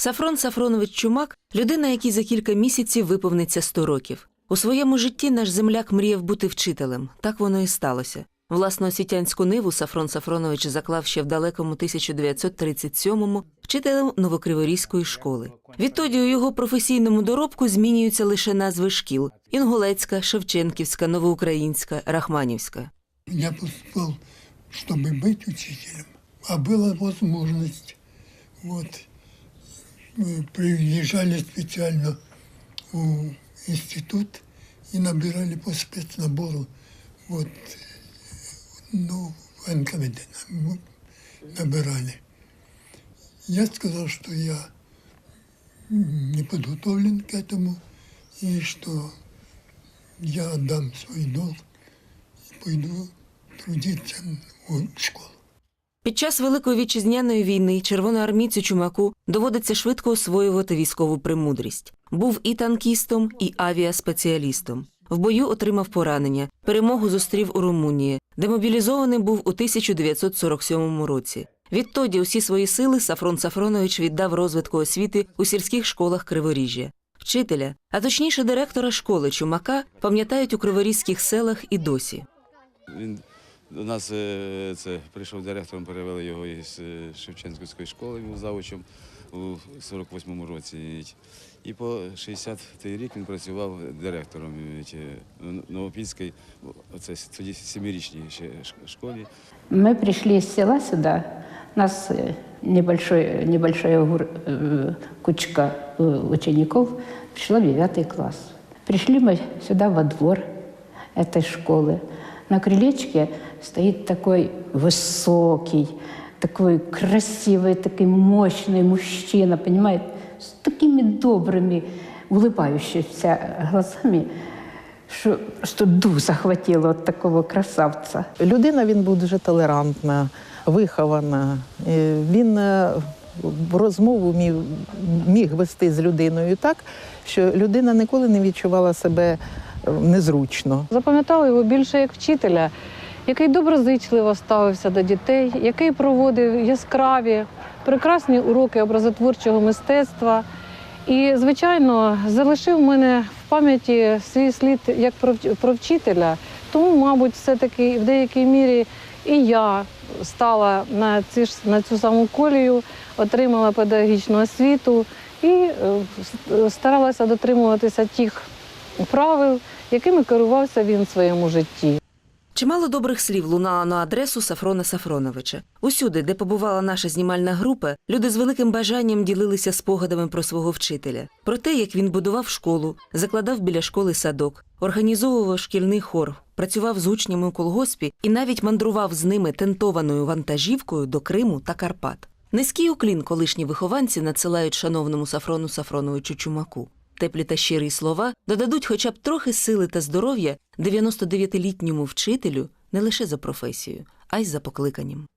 Сафрон Сафронович Чумак людина, якій за кілька місяців виповниться 100 років. У своєму житті наш земляк мріяв бути вчителем. Так воно і сталося. Власну освітянську ниву Сафрон Сафронович заклав ще в далекому 1937-му вчителем Новокриворізької школи. Відтоді у його професійному доробку змінюються лише назви шкіл: Інгулецька, Шевченківська, Новоукраїнська, Рахманівська. Я поступал, чтобы быть учителем, а была возможность. Вот. Приезжали специально в институт и набирали по спецнабору. Вот. Ну, в НКВД набирали. Я сказал, что я не подготовлен к этому и что я отдам свой долг и пойду трудиться в школу. Під час Великої вітчизняної війни червоноармійцю Чумаку доводиться швидко освоювати військову премудрість. Був і танкістом, і авіаспеціалістом. В бою отримав поранення, перемогу зустрів у Румунії, демобілізований був у 1947 році. Відтоді усі свої сили Сафрон Сафронович віддав розвитку освіти у сільських школах Криворіжжя. Вчителя, а точніше директора школи Чумака, пам'ятають у криворізьких селах і досі. Він до нас е, це прийшов директором, перевели його із е, Шевченківської школи, він був завучем у 48-му році. І по 60-й рік він працював директором е, в Новопільській, оце тоді семирічній ще ш- школі. Мы пришли из села сюда. Нас э, небольшой, небольшая гур- э, кучка э, учеников пришла в девятый класс. Пришли мы сюда во двор этой школы. На крылечке стоит такой высокий, такой красивый, такой мощный мужчина, понимаете, с такими добрыми, улыбающимися глазами, что, что дух захватило от такого красавца. Людина він був дуже толерантна, вихована. Е, Він е, розмову міг, міг вести з людиною так, що людина ніколи не відчувала себе е, незручно. Запам'ятала його більше як вчителя, який доброзичливо ставився до дітей, який проводив яскраві, прекрасні уроки образотворчого мистецтва. І, звичайно, залишив в мене в пам'яті свій слід як про, вчителя. Тому, мабуть, все-таки в деякій мірі і я стала на, ці ж, на цю саму колію, отримала педагогічну освіту і е, старалася дотримуватися тих правил, якими керувався він в своєму житті. Чимало добрих слів лунало на адресу Сафрона Сафроновича. Усюди, де побувала наша знімальна група, люди з великим бажанням ділилися спогадами про свого вчителя, про те, як він будував школу, закладав біля школи садок, організовував шкільний хор, працював з учнями у колгоспі і навіть мандрував з ними тентованою вантажівкою до Криму та Карпат. Низький уклін колишні вихованці надсилають шановному Сафрону Сафроновичу Чумаку. Теплі та щирі слова додадуть хоча б трохи сили та здоров'я 99-літньому вчителю не лише за професією, а й за покликанням.